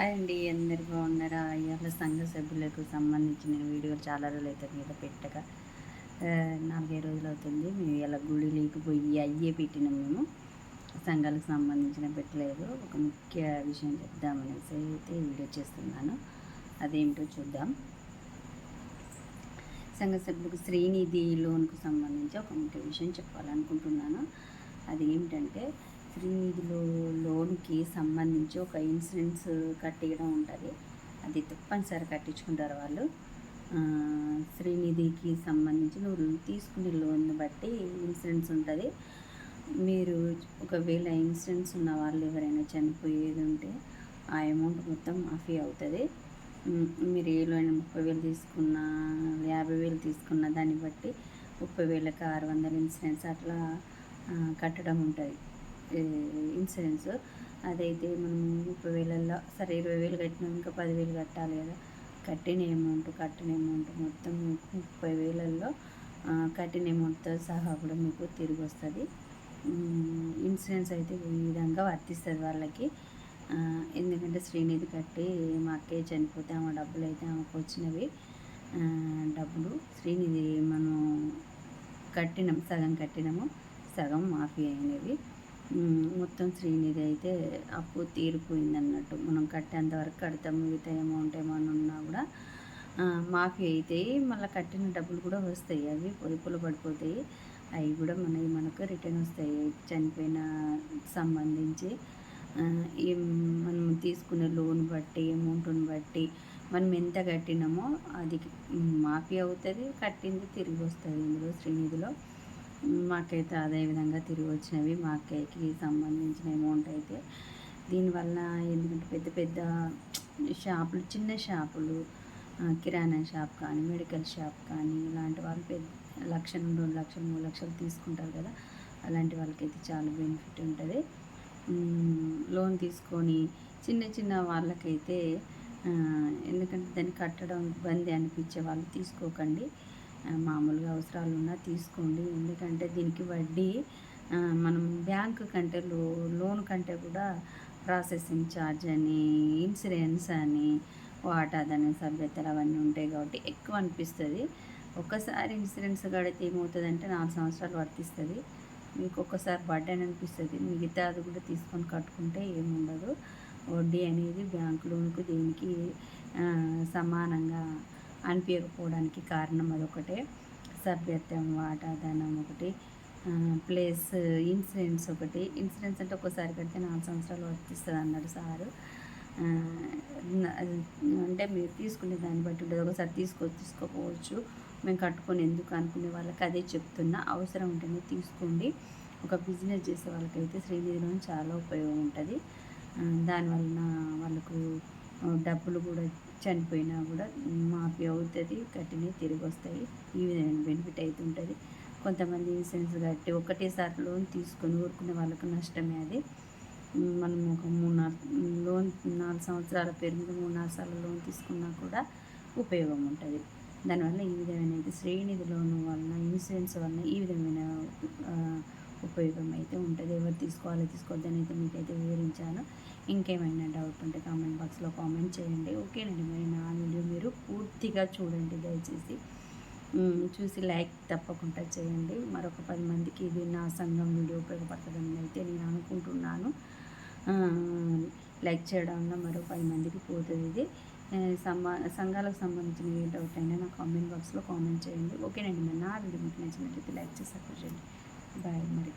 Hi అండి అందరు బాగున్నారా? ఇవాళ సంఘ సభ్యులకు సంబంధించిన వీడియోలు చాలా రోజులు అయితే మీద పెట్టక. నాలుగే రోజులు అవుతుంది. మేము ఇలా గుడి లేకపోయి అయ్యే పెట్టినాం మేము. సంఘాలకు సంబంధించిన పెట్టలేదు. ఒక ముఖ్య విషయం చెప్దామనేసి అయితే వీడియో చేస్తున్నాను. అదేంటో చూద్దాం. సంఘ సభ్యులకు శ్రీనిధి లోన్కు సంబంధించి ఒక ముఖ్య విషయం చెప్పాలనుకుంటున్నాను. అది ఏమిటంటే శ్రీనిధిలో లోన్కి సంబంధించి ఒక ఇన్సూరెన్స్ కట్టేయడం ఉంటుంది. అది తప్పనిసరి కట్టించుకుంటారు వాళ్ళు. శ్రీనిధికి సంబంధించి నువ్వు తీసుకునే లోన్ బట్టి ఇన్సూరెన్స్ ఉంటుంది. మీరు ఒకవేళ ఇన్సూరెన్స్ ఉన్న వాళ్ళు ఎవరైనా చనిపోయేది ఉంటే ఆ అమౌంట్ మొత్తం మాఫీ అవుతుంది. మీరు ఏ లోన్ ముప్పై వేలు తీసుకున్న యాభై వేలు తీసుకున్న దాన్ని బట్టి ముప్పై వేలకు ఆరు వందల ఇన్సూరెన్స్ అట్లా కట్టడం ఉంటుంది. ఇన్సూరెన్స్. అదైతే మనం ముప్పై వేలల్లో సరే ఇరవై వేలు కట్టినాం ఇంకా పదివేలు కట్టాలి కదా. కట్టిన అమౌంట్ కట్టిన అమౌంట్ మొత్తం ముప్పై వేలల్లో కట్టిన అమౌంట్తో సహా కూడా మీకు తిరిగి వస్తుంది. ఇన్సూరెన్స్ అయితే ఈ విధంగా వర్తిస్తుంది వాళ్ళకి. ఎందుకంటే శ్రీనిధి కట్టి మా అక్కయ్య చనిపోతే ఆమె డబ్బులు అయితే ఆమెకు వచ్చినవి. డబ్బులు శ్రీనిధి మనం కట్టినాం సగం కట్టినాము సగం మాఫీ అయినవి. మొత్తం శ్రీనిధి అయితే అప్పు తీరిపోయింది అన్నట్టు మనం కట్టేంత వరకు కడతాం మిగతా అమౌంట్ ఏమైనా ఉన్నా కూడా. మాఫీ అవుతాయి మళ్ళీ కట్టిన డబ్బులు కూడా వస్తాయి. అవి పొదుపులు పడిపోతాయి. అవి కూడా మనకి మనకు రిటర్న్ వస్తాయి. చనిపోయిన సంబంధించి. మనం తీసుకునే లోన్ బట్టి అమౌంట్ని బట్టి మనం ఎంత కట్టినామో అది మాఫీ అవుతుంది కట్టింది తిరిగి వస్తుంది ఇందులో శ్రీనిధిలో. మాకైతే అదే విధంగా తిరిగి వచ్చినవి మా అక్కయ్యకి సంబంధించిన అమౌంట్ అయితే. దీనివల్ల ఎందుకంటే పెద్ద పెద్ద షాపులు చిన్న షాపులు కిరాణా షాప్ కానీ మెడికల్ షాప్ కానీ ఇలాంటి వాళ్ళు పెద్ద లక్ష రెండు లక్షలు మూడు లక్షలు తీసుకుంటారు కదా అలాంటి వాళ్ళకైతే చాలా బెనిఫిట్ ఉంటుంది. లోన్ తీసుకొని చిన్న చిన్న వాళ్ళకైతే ఎందుకంటే దాన్ని కట్టడం ఇబ్బంది అనిపించే వాళ్ళు తీసుకోకండి. మామూలుగా అవసరాలు ఉన్నా తీసుకోండి. ఎందుకంటే దీనికి వడ్డీ మనం బ్యాంకు కంటే లో లోన్ కంటే కూడా ప్రాసెసింగ్ ఛార్జ్ అని ఇన్సూరెన్స్ అని వాటాదని సభ్యతలు అవన్నీ ఉంటాయి కాబట్టి ఎక్కువ అనిపిస్తుంది. ఒక్కసారి ఇన్సూరెన్స్ కడితే ఏమవుతుందంటే నాలుగు సంవత్సరాలు వర్తిస్తుంది. మీకు ఒక్కసారి బర్డెన్ అనిపిస్తుంది. మిగతా అది కూడా తీసుకొని కట్టుకుంటే ఏముండదు. వడ్డీ అనేది బ్యాంకు లోన్కు దీనికి సమానంగా అనిపించకపోవడానికి కారణం అదొకటే. సభ్యత్వం వాటాదనం ఒకటి ప్లస్ ఇన్సూరెన్స్ ఒకటి. ఇన్సూరెన్స్ అంటే ఒక్కసారి కడితే నాలుగు సంవత్సరాలు వర్తిస్తుంది అన్నాడు సారు. అంటే మీరు తీసుకునే దాన్ని బట్టి ఉంటుంది ఒకసారి తీసుకో తీసుకోకపోవచ్చు. మేము కట్టుకొని ఎందుకు అనుకునే వాళ్ళకి అదే చెప్తున్నా. అవసరం ఉంటేనే తీసుకోండి. ఒక బిజినెస్ చేసే వాళ్ళకైతే శ్రీనిధిలో చాలా ఉపయోగం ఉంటుంది. దానివలన వాళ్ళకు డబ్బులు కూడా చనిపోయినా కూడా మాఫీ అవుతుంది కట్టినవి తిరిగి వస్తాయి. ఈ విధమైన బెనిఫిట్ అవుతుంటుంది కొంతమంది ఇన్సూరెన్స్ కట్టి ఒకటేసారి లోన్ తీసుకొని ఊరుకునే వాళ్ళకు నష్టమే అది. మనం ఒక మూడు నాలుగు లోన్ నాలుగు సంవత్సరాల పేరు మీద మూడు నాలుగు సార్లు లోన్ తీసుకున్నా కూడా ఉపయోగం ఉంటుంది. దానివల్ల ఈ విధమైన శ్రేణిది లోన్ వలన ఇన్సూరెన్స్ వలన ఈ విధమైన ఉపయోగం అయితే ఉంటుంది. ఎవరు తీసుకోవాలి తీసుకోవద్దని అయితే మీకైతే వివరించాను. ఇంకేమైనా డౌట్ ఉంటే కామెంట్ బాక్స్లో కామెంట్ చేయండి. ఓకేనండి మరి నా వీడియో మీరు పూర్తిగా చూడండి దయచేసి. చూసి లైక్ తప్పకుండా చేయండి. మరొక పది మందికి ఇది నా సంఘం వీడియో ఉపయోగపడుతుందని అయితే నేను అనుకుంటున్నాను. లైక్ చేయడం వల్ల మరో పది మందికి పోతుంది ఇది. సంబా సంఘాలకు సంబంధించిన ఏ డౌట్ అయినా నా కామెంట్ బాక్స్లో కామెంట్ చేయండి. ఓకేనండి మరి నా వీడియో మీకు నచ్చినట్లయితే లైక్ చేసి సపోర్ట్ చేయండి. బాయ్ మరి.